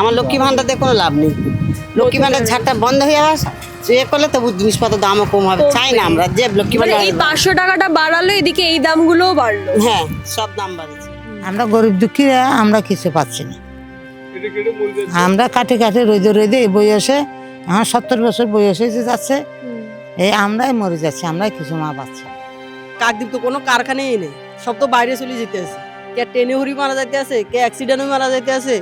আমার লক্ষ্মী ভান্ডার দিয়ে কোনো লাভ নেই। লক্ষ্মী ভান্ডার ঝাড়টা বন্ধ হয়ে আস এ করলে তবু জিনিসপত্র দামও কম হবে। চাই না আমরা যে লক্ষ্মী মানে ভান্ডার এই পাঁচশো টাকাটা বাড়ালো এদিকে এই দামগুলোও বাড়লো। হ্যাঁ সব দাম বাড়ছে। আমরা গরিব দুঃখীরা আমরা কিছু পাচ্ছি না। আমরা কাটে কাটে রোদে রোদে এই বয়সে আমার সত্তর বছর বয়স হয়েছে যাচ্ছে এই আমরাই মরে যাচ্ছি আমরাই কিছু মা পাচ্ছি। কাকদ্বীপ তো কোনো কারখানাই নেই সব তো বাইরে চলে যেতে আছে। কে ট্রেনে হরি মারা যাইতে আছে কে অ্যাক্সিডেন্টে মারা যাইতে আছে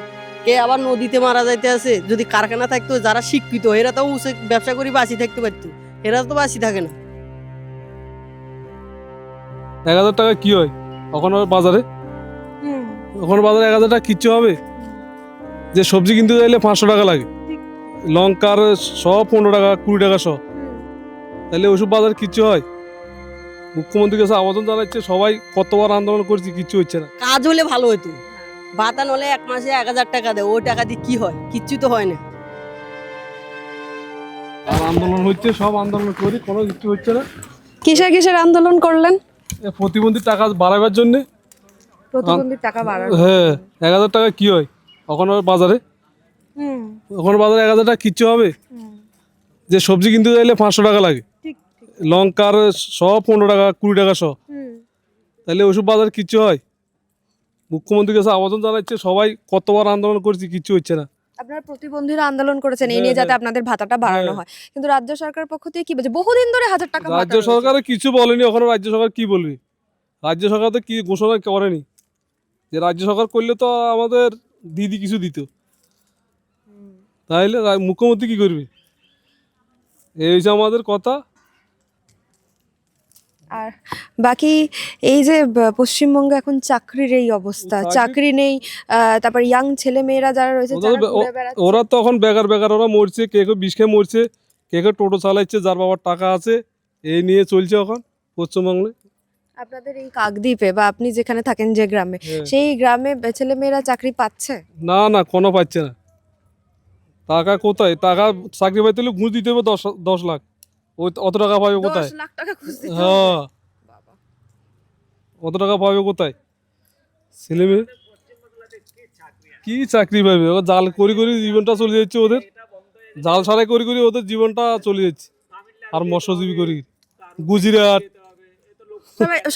কে আবার নদীতে মারা যাইতে আছে? যদি কারখানা থাকতো যারা শিক্ষিত এরা তো ব্যবসা করে বাঁচি থাকতে পারতো। এরা তো বাঁচি থাকে না। এক হাজার টাকা কি হয়? এখন বাজারে? এখন বাজারে এক হাজার টাকা কিচ্ছু হবে? যে সবজি কিনতে চাইলে পাঁচশো টাকা লাগে। লঙ্কার সব পনেরো টাকা কুড়ি টাকা সহ তাহলে ওইসব বাজারে কিচ্ছু হয়? মুখ্যমন্ত্রীর কাছে আবেদন জানাচ্ছে সবাই কতবার আন্দোলন করছে কিচ্ছু হচ্ছে না। কাজ হলে ভালো হতো। বাতান হলে এক মাসে এক হাজার টাকা দেয় ওই টাকা দিয়ে কি হয়? কিচ্ছু তো হয় না। আর আন্দোলন হচ্ছে সব আন্দোলন করি কোনো কিছু হচ্ছে না। কিসের কিসের আন্দোলন করলেন? এ প্রতিবন্ধী টাকা বাড়াবার জন্যে। প্রতিবন্ধী টাকা বাড়ানো। হ্যাঁ এক হাজার টাকা কি হয়? এখন আর বাজারে এখন বাজারে এক হাজার টাকা কিচ্ছু হবে? যে সবজি কিনতে চাইলে পাঁচশো টাকা লাগে। লঙ্কার সব পনেরো টাকা কুড়ি টাকা সহ তাহলে ওইসব বাজার কিচ্ছু হয়? মুখ্যমন্ত্রীর কাছে আবেদন জানাচ্ছে সবাই কতবার আন্দোলন করছি কিছু হচ্ছে না। আপনারা প্রতিবন্ধীরা আন্দোলন করেছেন এই নিয়ে হ্যাঁ, যাতে আপনাদের ভাতাটা বাড়ানো হ্যাঁ। হয়। কিন্তু রাজ্য সরকারের পক্ষ থেকে কি বলছে? বহুদিন ধরে হাজার টাকা রাজ্য। সরকার কিছু বলেনি ওখানে রাজ্য সরকার কি বলবে? রাজ্য সরকার তো কি ঘোষণা করেনি? যে রাজ্য সরকার করলে তো আমাদের দিদি কিছু দিত। তাইলে মুখ্যমন্ত্রী কি করবে? এই হচ্ছে আমাদের কথা। আর বাকি এই যে পশ্চিমবঙ্গে এখন চাকরির এই অবস্থা। চাকরি- নেই তারপর ইয়াং ছেলে মেয়েরা যারা রয়েছে। ওরা তো এখন বেকার বেকার ওরা মরছে কে কেউ বিষ খেয়ে মরছে কে কেউ টোটো চালাচ্ছে যার বাবার টাকা আছে এই নিয়ে চলছে এখন পশ্চিমবঙ্গে। আপনাদের এই কাকদ্বীপে বা আপনি যেখানে থাকেন যে গ্রামে হ্যাঁ। সেই গ্রামে ছেলে মেয়েরা চাকরি পাচ্ছে? না না কোনো পাচ্ছে না। টাকা কোথায়? টাকা চাকরি পাইতে হলে ঘুষ দিতে হবে দশ দশ লাখ। ওই অত টাকা পাবে কোথায়? লাখ টাকা খুঁজ দিতে হবে। হ্যাঁ অত টাকা পাবে কোথায়? ছেলে মেয়ে? কি চাকরি পাবে? ও জাল করি করি জীবনটা চলে যাচ্ছে ওদের। জাল সারাই করি করি ওদের জীবনটা চলে যাচ্ছে। আর মৎস্যজীবী করি। গুজরাট।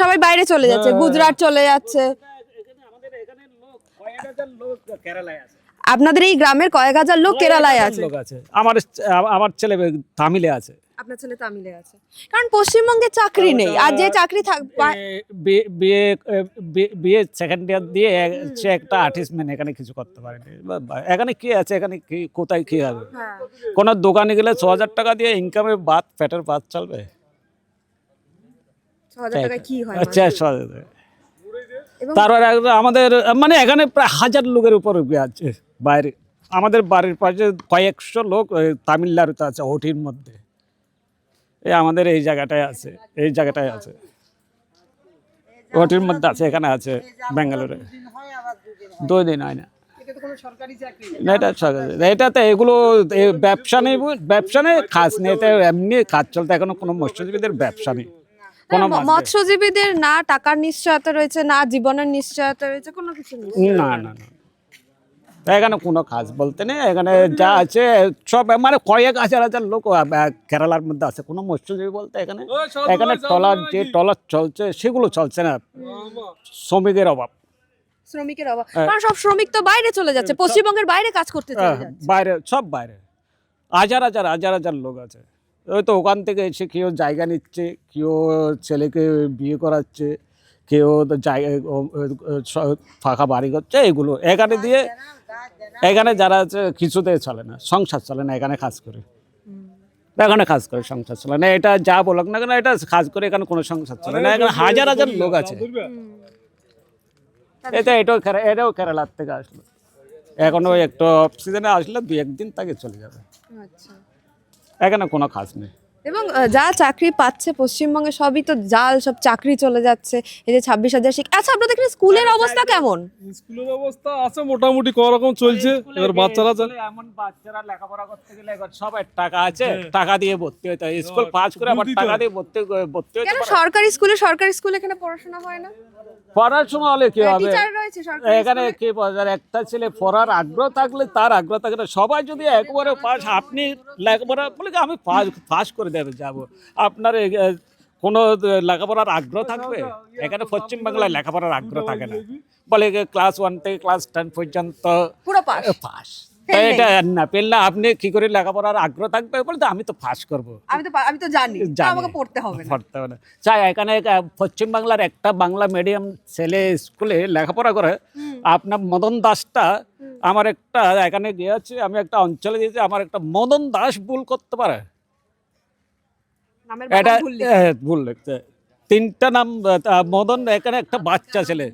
সবাই বাইরে চলে যাচ্ছে। হ্যাঁ। গুজরাট চলে যাচ্ছে। আপনাদের এই গ্রামের কয়েক হাজার লোক কেরালায় আছে লোক আছে। আমার আমার ছেলে তামিলে আছে। আপনার ছেলে তামিলে আছে। কারণ পশ্চিমবঙ্গে চাকরি নেই। আর যে চাকরি থাক বিয়ে বিয়ে সেকেন্ড ইয়ার দিয়ে সে একটা আর্টিস্ট ম্যান এখানে কিছু করতে পারেনি। এখানে কি আছে? এখানে কি কোথায় কি হবে? হ্যাঁ। কোনো দোকানে গেলে ছ হাজার টাকা দিয়ে ইনকামে বাদ পেটের বাদ চলবে? ছ হাজার কি হয় আচ্ছা ছ হাজার তারপর আমাদের মানে এখানে প্রায় হাজার লোকের উপর আছে বাইরে। আমাদের বাড়ির পাশে কয়েকশো লোক তামিলনাড়ুতে আছে ওটির মধ্যে। এই আমাদের এই জায়গাটায় আছে এই জায়গাটায় আছে। ওটির মধ্যে আছে এখানে আছে ব্যাঙ্গালোরে। দুই দিন হয় না। না, এটা। এটাতে এগুলো ব্যবসা নেই ব্যবসা নেই খাস নেই। এমনি কাজ চলতে এখনও কোনো মৎস্যজীবীদের ব্যবসা নেই। মৎস্যজীবীদের না টাকার নিশ্চয়তা রয়েছে না জীবনের নিশ্চয়তা রয়েছে কোনো কিছু না না না। এখানে কোনো কাজ বলতে নেই এখানে যা আছে সব মানে কয়েক হাজার হাজার লোক কেরালার মধ্যে আছে কোনো মৎস্যজীবী বলতে এখানে। এখানে ট্রলার যে ট্রলার চলছে সেগুলো চলছে না। শ্রমিকের অভাব। শ্রমিকের অভাব। হ্যাঁ। কারণ সব শ্রমিক তো বাইরে চলে যাচ্ছে পশ্চিমবঙ্গের বাইরে কাজ করতে যাচ্ছে। বাইরে সব বাইরে। হাজার হাজার হাজার হাজার লোক আছে। ওই তো ওখান থেকে এসে কেউ জায়গা নিচ্ছে কেউ ছেলেকে বিয়ে করাচ্ছে কেউ ফাঁকা বাড়ি করছে এগুলো এখানে দিয়ে এখানে যারা আছে কিছুতে চলে না সংসার চলে না এখানে কাজ করে। এখানে কাজ করে সংসার চলে না এটা যা বলক না কেন এটা কাজ করে এখানে কোনো সংসার চলে না এখানে হাজার হাজার লোক আছে। এটা এটাও এটাও কেরালার থেকে আসলো। এখনও একটু অফ সিজনে আসলে দু একদিন তাকে চলে যাবে। আচ্ছা। এখানে কোনো কাজ নেই। এবং যা চাকরি পাচ্ছে পশ্চিমবঙ্গে সবই তো জাল সব চাকরি চলে যাচ্ছে। এই যে ছাব্বিশ হাজার শিক্ষা আচ্ছা আপনাদের এখানে স্কুলের অবস্থা কেমন? স্কুলের অবস্থা আছে মোটামুটি কোনো রকম চলছে। এবার বাচ্চারা স্কুলে এমন বাচ্চারা লেখাপড়া করতে গেলে এখন সবার টাকা আছে টাকা দিয়ে ভর্তি হতে হয়। স্কুল পাস করে আবার টাকা দিয়ে ভর্তি ভর্তি হতে কেন সরকারি স্কুলে সরকারি স্কুলে এখানে পড়াশোনা হয় না? পড়ার পড়াশোনা হলে কি হবে? এখানে কি একটা ছেলে পড়ার আগ্রহ থাকলে তার আগ্রহ থাকে না। সবাই যদি একবারে পাস আপনি লেখাপড়া বলে আমি পাস পাস করে যাব। আপনার কোনো লেখাপড়ার আগ্রহ থাকবে? এখানে পশ্চিমবাংলায় লেখাপড়ার আগ্রহ থাকে না। বলে ক্লাস ওয়ান থেকে ক্লাস টেন পর্যন্ত পুরো পাস। এটা না পেলে আপনি কি করে লেখাপড়ার আগ্রহ থাকবে? বলে তো আমি তো পাস করব। আমি তো আমি তো জানি। আমাকে পড়তে হবে পড়তে হবে না। চাই এখানে পশ্চিমবাংলার একটা বাংলা মিডিয়াম ছেলে স্কুলে লেখাপড়া করে। আপনার মদন দাসটা আমার একটা এখানে গিয়েছে আমি একটা অঞ্চলে গিয়েছি আমার একটা মদন দাস ভুল করতে পারে। এটা ভুল লিখে। এ, ভুল লিখতে তিনটা নাম মদন এখানে একটা বাচ্চা ছেলে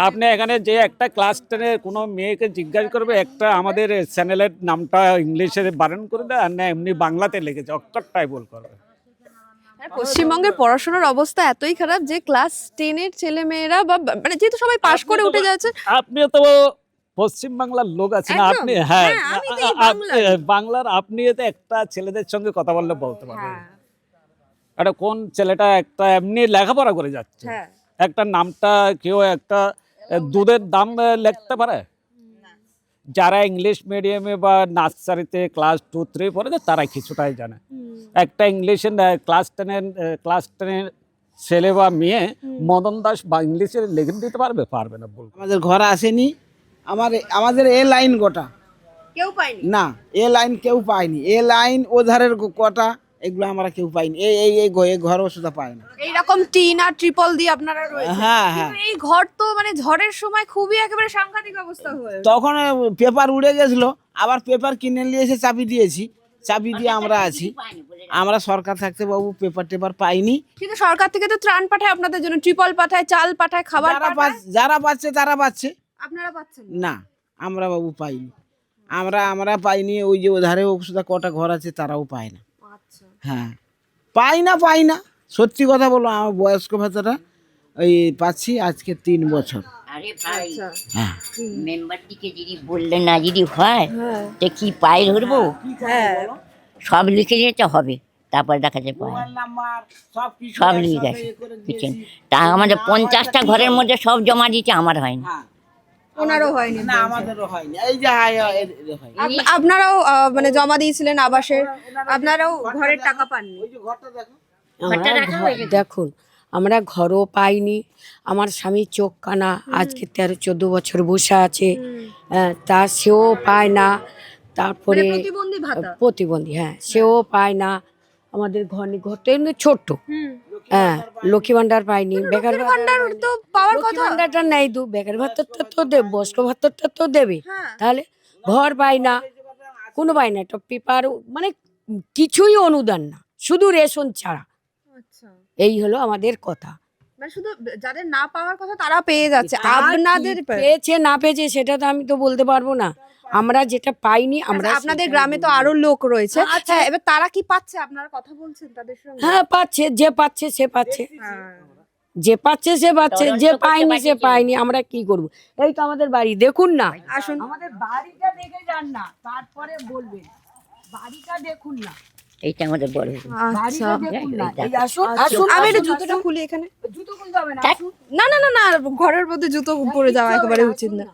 আপনি এখানে যে একটা ক্লাস টেনের কোনো মেয়েকে জিজ্ঞাসা করবে একটা আমাদের চ্যানেলের নামটা ইংলিশে বারণ করে দেয় আর না এমনি বাংলাতে লিখেছে অক্ষরটাই ভুল করবে পশ্চিমবঙ্গের পড়াশোনার অবস্থা এতই খারাপ যে ক্লাস টেনের ছেলে মেয়েরা বা মানে যেহেতু সবাই পাশ করে উঠে যাচ্ছে আপনিও তো পশ্চিম বাংলার লোক আছেন। আপনি হ্যাঁ হ্যাঁ। বাংলার আপনি তো একটা ছেলেদের সঙ্গে কথা বললে বলতে পারবেন এটা কোন ছেলেটা একটা এমনি লেখাপড়া করে যাচ্ছে? হ্যাঁ। একটা নামটা কেউ একটা দুধের দাম লিখতে পারে? যারা ইংলিশ মিডিয়ামে বা নার্সারিতে ক্লাস টু থ্রি পড়ে তারা কিছুটাই জানে। একটা ইংলিশে ক্লাস টেনের ক্লাস টেনের ছেলে বা মেয়ে মদন দাস বা ইংলিশে লিখে দিতে পারবে? পারবে না বলব আমাদের ঘর আসেনি। আমার আমাদের এ লাইন গোটা। কেউ পায়নি? না এ লাইন কেউ পায়নি। এ লাইন ও ধারের কটা। এগুলো আমরা কেউ পাইনি এই এই এই এই ঘরও সুদ্ধা পায় না। এইরকম টিন আর ট্রিপল দিয়ে আপনারা রয়েছে হ্যাঁ হ্যাঁ। এই ঘর তো মানে ঝড়ের সময় খুবই একেবারে সাংঘাতিক অবস্থা হয়ে তখন পেপার উড়ে গেছিল আবার পেপার কিনে নিয়ে এসে চাবি দিয়েছি। চাবি দিয়ে আমরা আছি। আমরা সরকার থাকতে বাবু পেপার টেপার পাইনি। কিন্তু সরকার থেকে তো ত্রাণ পাঠায় আপনাদের জন্য ট্রিপল পাঠায় চাল পাঠায় খাবার যারা পাঠায়। পাচ্ছে যারা পাচ্ছে তারা পাচ্ছে। আপনারা পাচ্ছেন না। আমরা বাবু পাইনি। আমরা আমরা পাইনি ওই যে ওধারে ওষুধ কটা ঘর আছে তারাও পায় না। হ্যাঁ। পাই না পাই না। সত্যি কথা বলো আমার বয়স্ক ভাতাটা ওই পাচ্ছি আজকে তিন বছর। আরে ভাই আচ্ছা। হ্যাঁ। মেম্বারটিকে যদি বললে না যদি হয় হ্যাঁ। তো কি পায়ে ধরবো? হ্যাঁ। সব লিখে যেতে হবে। তারপরে দেখা যায় পায়। সব লিখে গেছে তা আমাদের পঞ্চাশটা ঘরের মধ্যে সব জমা দিতে আমার হয়নি। ওনারও হয়নি না আমাদেরও হয়নি। এই যে আপনারাও মানে জমা দিয়েছিলেন আবাসের। আপনারাও ঘরের টাকা পাননি? ওই যে ঘরটা দেখো। ঘরটা রাখা হয়ে। দেখুন আমরা ঘরও পাইনি। আমার স্বামী চোখ কানা আজকে তেরো চোদ্দ বছর বসে আছে। হ্যাঁ, তা সেও পায় না। তারপরে মানে প্রতিবন্ধী হ্যাঁ সেও পায় না। আমাদের ঘর ঘরটা ছোট্ট। হ্যাঁ লক্ষ্মী ভান্ডার পাইনি বেকার ভান্ডার তো পাওয়ার কথা। ভান্ডারটা নেই দু বেকার ভাতারটা তো দেবে বয়স্ক ভাতারটা তো দেবে। হ্যাঁ। তাহলে ঘর পাই না কোনো পাই না একটা পেপার মানে কিছুই অনুদান না শুধু রেশন ছাড়া। আচ্ছা। এই হলো আমাদের কথা। মানে শুধু যাদের না পাওয়ার কথা তারা পেয়ে যাচ্ছে আপনাদের পেয়েছে না পেয়েছে সেটা তো আমি তো বলতে পারব না। আমরা যেটা পাইনি আমরা আচ্ছা, আপনাদের গ্রামে তো আরও লোক রয়েছে। আছে। হ্যাঁ এবার তারা কি পাচ্ছে? আপনারা কথা বলছেন তাদের সঙ্গে? হ্যাঁ পাচ্ছে যে পাচ্ছে সে পাচ্ছে। হ্যাঁ। যে পাচ্ছে সে পাচ্ছে যে পায়নি সে। পায়নি আমরা কি করব? এই তো আমাদের বাড়ি দেখুন না। আসুন। আমাদের বাড়িটা দেখে যান না তারপরে বলবেন। বাড়িটা দেখুন না। এইটা আমাদের বড় আচ্ছা। বাড়িটা না। আসুন আচ্ছা, আসুন আমি একটু জুতোটা খুলি এখানে। জুতো খুলতে হবে না না না না না ঘরের মধ্যে জুতো পরে যাওয়া একেবারে উচিত না।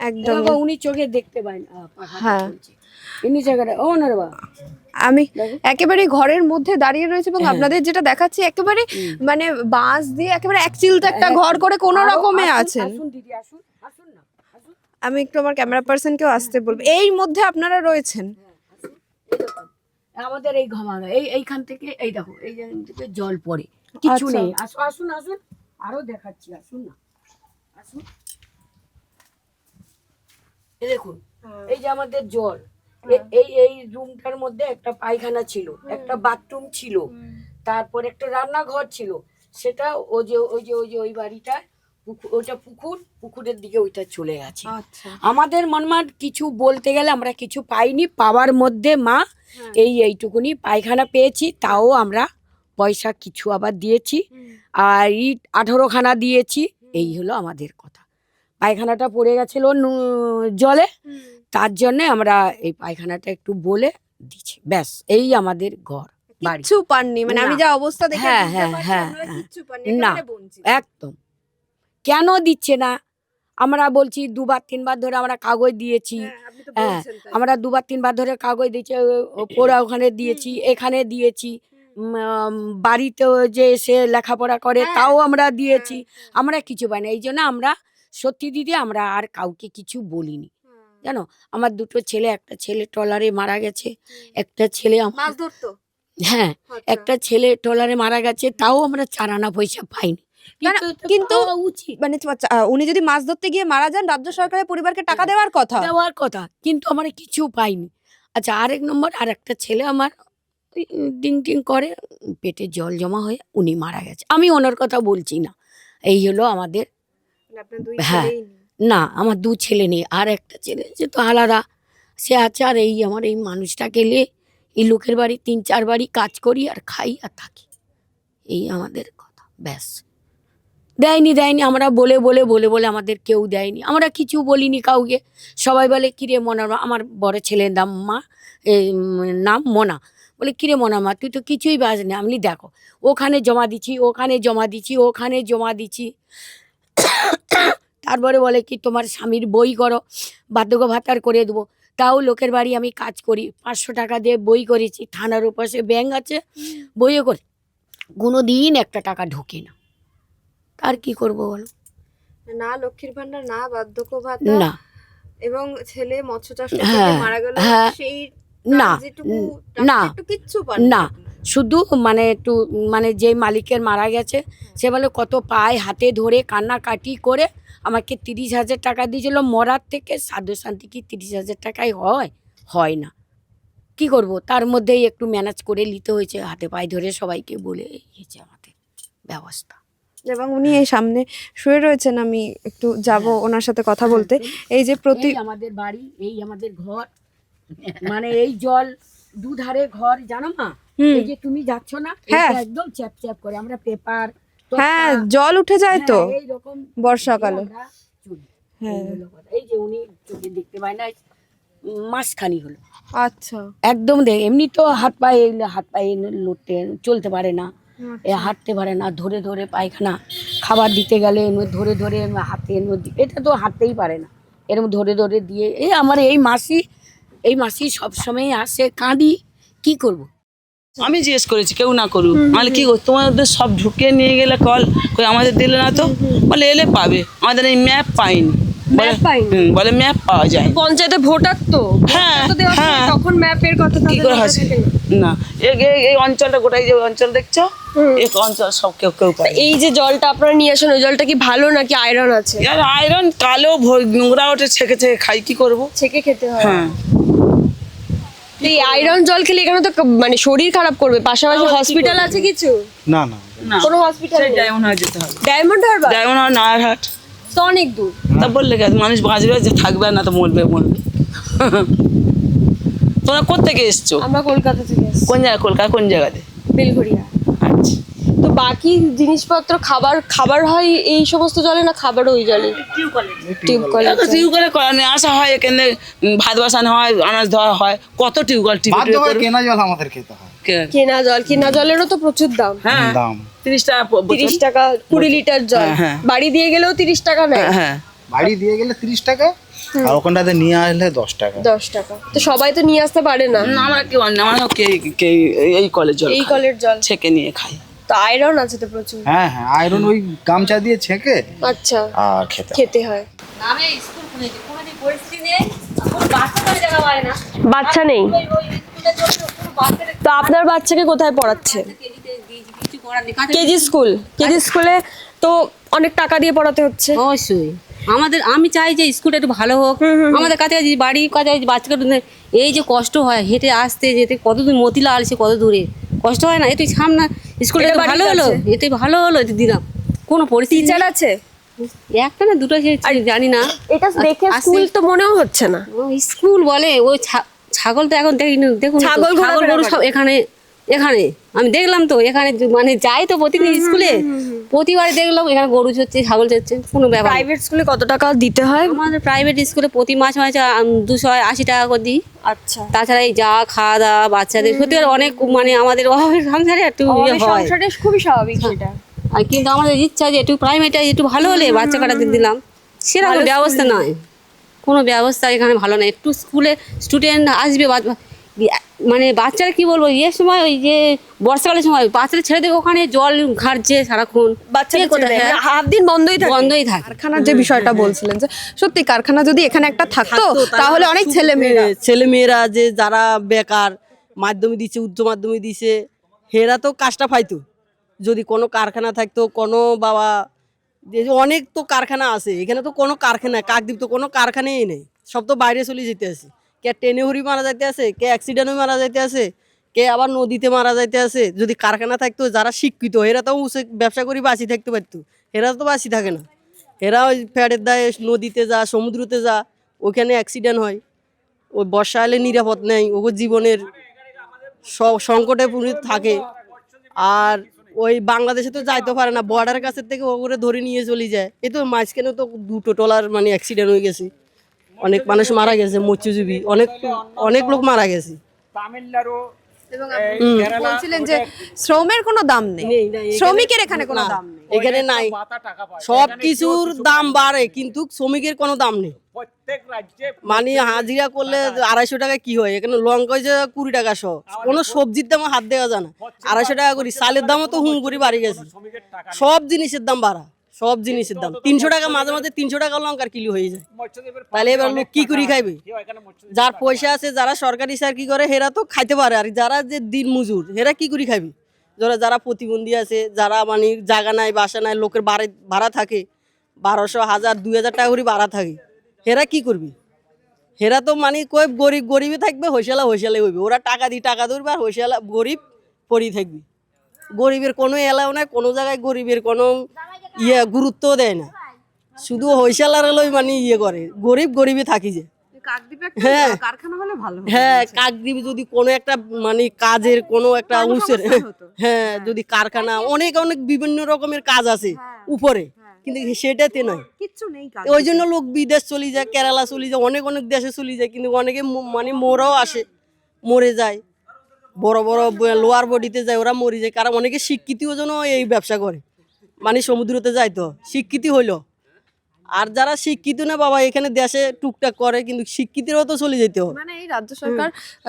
একদম। উনি চোখে দেখতে পায় না। হ্যাঁ। ইনি জায়গাটা ও না বাবা। আমি একেবারে ঘরের মধ্যে দাঁড়িয়ে রয়েছে এবং আপনাদের যেটা দেখাচ্ছি একেবারে মানে বাঁশ দিয়ে একেবারে এক চিলতে একটা ঘর করে কোন রকমে আছেন। আসুন আমি একটু আমার ক্যামেরা পার্সনকেও আসতে বলব। এই মধ্যে আপনারা রয়েছেন। আমাদের এই ঘমানো এই এইখান থেকে এই দেখো এই থেকে জল পড়ে। কিছু আচ্ছা। নেই। আসুন আসুন আসুন। আরও দেখাচ্ছি আসুন না। আসুন। দেখুন এই যে আমাদের জল এই এই রুমটার মধ্যে একটা পায়খানা ছিল একটা বাথরুম ছিল তারপর একটা রান্নাঘর ছিল সেটা ও যে ওই যে ওই যে ওই বাড়িটা ওইটা পুকুর পুকুরের দিকে ওইটা চলে গেছে। আচ্ছা। আমাদের মনমার কিছু বলতে গেলে আমরা কিছু পাইনি পাওয়ার মধ্যে মা এই এইটুকুনি পায়খানা পেয়েছি তাও আমরা পয়সা কিছু আবার দিয়েছি আর ইট আঠেরোখানা দিয়েছি এই হলো আমাদের কথা। পায়খানাটা পড়ে গেছিল জলে। তার জন্যে আমরা এই পায়খানাটা একটু বলে দিচ্ছি। ব্যাস এই আমাদের ঘর কিচ্ছু পাননি মানে আমি যা অবস্থা দেখে হ্যাঁ, হ্যাঁ, হ্যাঁ, হ্যাঁ। না। একদম। কেন দিচ্ছে না? আমরা বলছি দুবার তিনবার ধরে আমরা কাগজ দিয়েছি। হ্যাঁ, হ্যাঁ। আমরা দুবার তিনবার ধরে কাগজ দিয়েছি ওরা ওখানে দিয়েছি এখানে দিয়েছি বাড়িতেও যে এসে লেখাপড়া করে হ্যাঁ, তাও আমরা দিয়েছি। আমরা কিছু পাই না এই জন্য আমরা সত্যি দিদি আমরা আর কাউকে কিছু বলিনি। জানো? আমার দুটো ছেলে একটা ছেলে ট্রলারে মারা গেছে একটা ছেলে আমার মাছ ধরতো? হ্যাঁ আচ্ছা। একটা ছেলে ট্রলারে মারা গেছে তাও আমরা চার আনা পয়সা পাইনি। কিন্তু- মানে উনি যদি মাছ ধরতে গিয়ে মারা যান রাজ্য সরকারের পরিবারকে টাকা দেওয়ার কথা। দেওয়ার কথা কিন্তু আমরা কিছু পাইনি। আচ্ছা আরেক নম্বর আর একটা ছেলে আমার ডিং টিং করে পেটে জল জমা হয়ে উনি মারা গেছে। আমি ওনার কথা বলছি না। এই হলো আমাদের হ্যাঁ। না আমার দু ছেলে নেই আর একটা ছেলে সে তো আলাদা। সে আছে আর এই আমার এই মানুষটাকে নিয়ে এই লোকের বাড়ি তিন চার বাড়ি কাজ করি আর খাই আর থাকি। এই আমাদের কথা ব্যাস। দেয়নি দেয়নি আমরা বলে বলে বলে বলে আমাদের কেউ দেয়নি। আমরা কিছু বলিনি কাউকে। সবাই বলে কিরে মনার মা আমার বড় ছেলের নাম মা এই নাম মোনা। বলে কিরে মোনা মা তুই তো কিছুই বাজ না আমি দেখো ওখানে জমা দিচ্ছি ওখানে জমা দিচ্ছি ওখানে জমা দিচ্ছি। তারপরে বলে কি তোমার স্বামীর বই করো বার্ধক্য ভাতার করে দেবো। তাও লোকের বাড়ি আমি কাজ করি পাঁচশো টাকা দিয়ে বই করেছি থানার ওপাশে ব্যাংক আছে বইও করে। কোনো দিন একটা টাকা ঢোকে না। আর কি করব বলো? না লক্ষ্মীর ভান্ডার না বার্ধক্য ভাতা না। এবং ছেলে মৎস্য চাষ হ্যাঁ, মারা গেল হ্যাঁ, সেই না না, কিচ্ছু না। শুধু মানে একটু মানে যে মালিকের মারা গেছে সে বলে কত পায় হাতে ধরে কান্নাকাটি করে আমাকে তিরিশ হাজার টাকা দিয়েছিল মরার থেকে সাধু শান্তি কি তিরিশ হাজার টাকায় হয়? হয় না। কি করব? তার মধ্যেই একটু ম্যানেজ করে নিতে হয়েছে হাতে পায়ে ধরে সবাইকে বলে হয়েছে আমাদের ব্যবস্থা। এবং উনি এই সামনে শুয়ে রয়েছেন আমি একটু যাব ওনার সাথে কথা বলতে। এই যে প্রতি আমাদের বাড়ি এই আমাদের ঘর মানে এই জল দুধারে ঘর জানো মা। এই যে তুমি যাচ্ছ না হ্যাঁ। একদম চ্যাপ চ্যাপ করে আমরা পেপার হ্যাঁ জল উঠে যায় তো এইরকম বর্ষাকালে। হ্যাঁ। এই যে উনি চোখে দেখতে পায় না মাসখানি হলো। আচ্ছা। একদম দেখ এমনি তো হাত পায়ে হাত পায়ে লড়তে চলতে পারে না। এ হাঁটতে পারে না ধরে ধরে পায়খানা খাবার দিতে গেলে এমনি ধরে ধরে হাতে এটা তো হাঁটতেই পারে না। এরকম ধরে ধরে দিয়ে এই আমার এই মাসি এই মাসি সবসময় আসে কাঁদি কি করব? আমি জিজ্ঞেস করেছি কেউ না করুক। মানে কি তোমাদের সব ঢুকিয়ে নিয়ে গেলে কল? কই আমাদের দিলে না তো? বলে এলে পাবে। আমাদের এই ম্যাপ পাইনি। বলে ম্যাপ পাওয়া যায় পঞ্চায়েতে ভোটার তো। হ্যাঁ হ্যাঁ। তখন ম্যাপের কথা কি করে হাসি? না। এই অঞ্চলটা গোটাই যে অঞ্চল দেখছ এই অঞ্চল সব কেউ কেউ পায় এই যে জলটা আপনারা নিয়ে আসেন ওই জলটা কি ভালো নাকি আয়রন আছে? আয়রন কালো নোংরা ওঠে ছেঁকে ছেঁকে খাই কি করব? ছেঁকে খেতে হয়। হ্যাঁ। এই আয়রন জল খেলে এখানে তো মানে শরীর খারাপ করবে পাশাপাশি হসপিটাল আছে কিছু? না না। কোনো হসপিটাল ডায়মন্ড হয়ে যেতে হবে। ডায়মন্ড হারবার ডায়মন্ড হয় নায়ারহাট তো অনেক দূর। তা বললে কি মানুষ বাঁচবে যে থাকবে না তো মরবে মরবে তোমরা থেকে এসছো? আমরা কলকাতা থেকে কোন জায়গা কলকাতা কোন জায়গাতে? বেলঘড়িয়া। আচ্ছা। বাকি জিনিসপত্র খাবার খাবার হয় এই সমস্ত জলে না খাবার ওই জলে? টিউবকল করানো আসা হয় এখানে ভাত বসানো হয় আনাজ ধোয়া হয়। কত হয়ে টিউবওয়েল কেনা জল আমাদের খেতে হয়। কেনা জল কেনা জলেরও তো প্রচুর দাম। হ্যাঁ দাম। তিরিশ টাকা। তিরিশ টাকা কুড়ি লিটার জল। হ্যাঁ, হ্যাঁ। বাড়ি দিয়ে গেলেও তিরিশ টাকা নেয়। হ্যাঁ বাড়ি দিয়ে গেলে তিরিশ টাকা আর ওখানটাতে নিয়ে আসলে দশ টাকা। দশ টাকা। তো সবাই তো নিয়ে আসতে পারে না? না, আমরা কেউ আমরা এই কলের জল এই কলের জল। ছেঁকে নিয়ে খাই। তো আয়রন আছে তো প্রচুর। হ্যাঁ হ্যাঁ আয়রন ওই গামছা দিয়ে ছেঁকে আচ্ছা। আর খেতে হয়। খেতে হয়। বাচ্চা নেই। তো আপনার বাচ্চাকে কোথায় পড়াচ্ছে? কেজি স্কুল কেজি স্কুলে তো অনেক টাকা দিয়ে পড়াতে হচ্ছে। অবশ্যই। আমাদের আমি চাই যে স্কুলটা একটু ভালো হোক। আমাদের কাছাকাছি বাড়ি কাছাকাছি বাচ্চাকে একটু- এই যে কষ্ট হয় হেঁটে আসতে যেতে কত দূর মতিলাল সে কত দূরে? কষ্ট হয় না এতে সামনে স্কুলটা ভালো হলো? এতে ভালো হলো এতে দিলাম। কোনো পরিস্থিতি টিচার আছে? একটা না দুটো জানি না। এটা দেখে স্কুল তো মনেও হচ্ছে না। স্কুল বলে ওই ছাগল তো এখন দেখিনি দেখুন ছাগল ছাগল গরু সব এখানে এখানে। আমি দেখলাম তো এখানে মানে যাই তো প্রতিদিন স্কুলে। প্রতিবারে দেখলাম এখানে গরু হচ্ছে ছাগল হচ্ছে কোনো ব্যাপার প্রাইভেট স্কুলে কত টাকা দিতে হয়? আমাদের প্রাইভেট স্কুলে প্রতি মাসে মাসে দুশো আশি টাকা করে দিই। আচ্ছা। তাছাড়া এই যা খাওয়া দাওয়া বাচ্চাদের সত্যি অনেক মানে আমাদের অভাবের সংসারে একটু ইয়ে হয়। সংসারে খুবই স্বাভাবিক সেটা। আর কিন্তু আমাদের ইচ্ছা যে একটু প্রাইভেটে একটু ভালো হলে বাচ্চা কাটাতে দিলাম। সেরকম ব্যবস্থা নয়। কোনো ব্যবস্থা এখানে ভালো নয় একটু স্কুলে স্টুডেন্ট আসবে মানে বাচ্চারা কি বলব ইয়ের সময় ওই যে বর্ষাকালের সময় বাচ্চারা ছেড়ে দেবে ওখানে জল ঘাটছে সারাক্ষণ। বাচ্চাদের? হ্যাঁ, মানে হাফ দিন বন্ধই থাকে। বন্ধই থাকে। কারখানার যে বিষয়টা বলছিলেন যে সত্যি কারখানা যদি এখানে একটা থাকতো তাহলে অনেক ছেলে মেয়েরা ছেলে মেয়েরা যে যারা বেকার মাধ্যমিক দিচ্ছে উচ্চ মাধ্যমিক দিছে হেরা তো কাজটা পাইতো। যদি কোনো কারখানা থাকতো কোনো বাবা অনেক তো কারখানা আছে এখানে তো কোনো কারখানা কাকদ্বীপ তো কোনো কারখানাই নেই। সব তো বাইরে চলে যেতে আছে। কে ট্রেনে হরি মারা যাইতে আছে, কে অ্যাক্সিডেন্টে মারা যাইতে আছে, কে আবার নদীতে মারা যাইতে আছে, যদি কারখানা থাকতো, যারা শিক্ষিত, এরা তো ব্যবসা করে বাঁচি থাকতে পারতো, এরা তো বাঁচি থাকে না। এরা ওই ফ্যাটের দায়ে নদীতে যা, সমুদ্রতে যা, ওখানে অ্যাক্সিডেন্ট হয়। ওই বর্ষা এলে নিরাপদ নেই ও জীবনের সংকটে পুরো থাকে। আর ওই বাংলাদেশে তো যাইতে পারে না বর্ডার কাছের থেকে ওগুলো ধরে নিয়ে চলে যায়। এ তো মাঝখানে তো দুটো টলার মানে অ্যাক্সিডেন্ট হয়ে গেছে। অনেক মানুষ মারা গেছে মৎস্যজীবী অনেক অনেক লোক মারা গেছে। এবং আপনি বলছিলেন যে শ্রমের কোনো দাম নেই। শ্রমিকের এখানে কোনো দাম নেই। এখানে নাই। সব কিছুর দাম বাড়ে কিন্তু শ্রমিকের কোনো দাম নেই। মানে হাজিরা করলে আড়াইশো টাকা কি হয়? এখানে লঙ্কা হয়েছে কুড়ি টাকা শো। কোনো সবজির দামে হাত দেওয়া যায় না। আড়াইশো টাকা করি চালের দামও তো হুম করে বাড়ি গেছে। সব জিনিসের দাম বাড়া। সব জিনিসের দাম। তিনশো টাকা মাঝে মাঝে তিনশো টাকা লঙ্কার কিলো হয়ে যায়। তাহলে এবার লোক কি করি খাইবে? যার পয়সা আছে যারা সরকারি চাকরি করে হেরা তো খাইতে পারে। আর যারা যে দিন মজুর হেরা কি করি খাইবে? যারা যারা প্রতিবন্ধী আছে যারা মানে জায়গা নাই বাসা নাই লোকের বাড়ি ভাড়া থাকে বারোশো হাজার দুই হাজার টাকা করে ভাড়া থাকে। হেরা কি করবি? হেরা তো মানে কই গরিব গরিবই থাকবে হইসালা হইসালে হইবে। ওরা টাকা দিয়ে টাকা ধরবে আর হইসালা গরিব পড়ি থাকবে। গরিবের কোনো এলাও নাই কোনো জায়গায় গরিবের কোনো ইয়ে গুরুত্ব দেয় না। শুধু হইসালার লই মানে ইয়ে করে গরিব গরিবই থাকি যে। হ্যাঁ। কারখানা হলে ভালো হ্যাঁ কাকদ্বীপ যদি কোনো একটা মানে কাজের কোনো একটা উঁচের হ্যাঁ যদি কারখানা অনেক অনেক বিভিন্ন রকমের কাজ আছে উপরে কিন্তু সেটাতে নয়। কিচ্ছু নেই ওই জন্য লোক বিদেশ চলে যায় কেরালা চলে যায় অনেক অনেক দেশে চলে যায় কিন্তু অনেকে মানে মোরাও আসে মরে যায়। বড় বড় লোয়ার বডিতে যায় ওরা মরে যায়। কারণ অনেকে শিক্ষিতও জন্য এই ব্যবসা করে। মানে সমুদ্রতে যায় তো শিক্ষিত হইল। আর যারা শিক্ষিত না বাবা এখানে দেশে টুকটাক করে কিন্তু শিক্ষিতরাও তো চলে যেতে হবে। মানে এই রাজ্য সরকার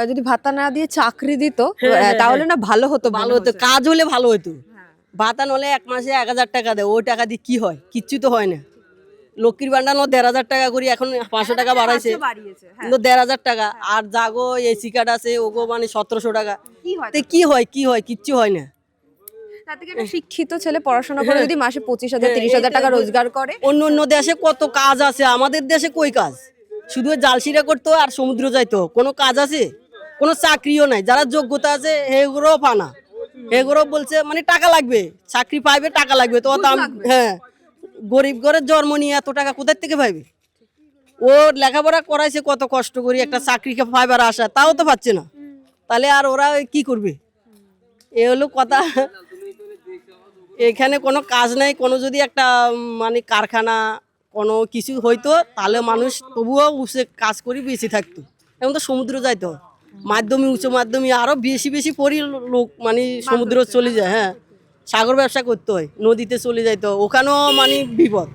যদি ভাতা না দিয়ে চাকরি দিত হ্যাঁ, হ্যাঁ, তাহলে না ভালো হতো ভালো হতো কাজ হলে ভালো হতো ভাতা নলে এক মাসে এক হাজার টাকা দেয় ওই টাকা দিয়ে কি হয়? কিচ্ছু তো হয় না। লক্ষ্মীর ভান্ডার নো দেড় হাজার টাকা করি এখন পাঁচশো টাকা বাড়াইছে। কিন্তু দেড় হাজার টাকা আর জাগো এসি কার্ড আছে ওগো মানে সতেরোশো টাকা। কি হয় কি হয় কিচ্ছু হয় না। শিক্ষিত ছেলে পড়াশোনা করে যদি মাসে পঁচিশ হাজার তিরিশ হাজার টাকা রোজগার করে অন্য অন্য দেশে কত কাজ আছে আমাদের দেশে কই কাজ? শুধু জালসিরা করতো আর সমুদ্র যাইতো কোনো কাজ আছে? কোনো চাকরিও নাই যারা যোগ্যতা আছে সেগুলোও পানা এগুলো বলছে মানে টাকা লাগবে চাকরি পাইবে টাকা লাগবে তো দাম হ্যাঁ। গরিব ঘরের জন্ম নিয়ে এত টাকা কোথার থেকে পাইবে? ও লেখাপড়া করাইছে কত কষ্ট করি একটা চাকরি পাইবার আশা তাও তো পাচ্ছে না। তাহলে আর ওরা কি করবে? এ হলো কথা। এখানে কোনো কাজ নাই কোনো যদি একটা মানে কারখানা কোনো কিছু হইতো তাহলে মানুষ তবুও উসে কাজ করি বেশি থাকতো। এখন তো সমুদ্র যাইতো। মাধ্যমিক উচ্চ মাধ্যমিক আরও বেশি বেশি পড়ি লোক মানে সমুদ্র চলে যায় হ্যাঁ। সাগর ব্যবসা করতে হয়, নদীতে চলে যাইতো ওখানেও মানে বিপদ।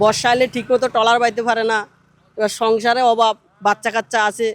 বর্ষা এলে ঠিক মতো টলার বাইতে পারে না, এবার সংসারে অভাব বাচ্চা কাচ্চা আছে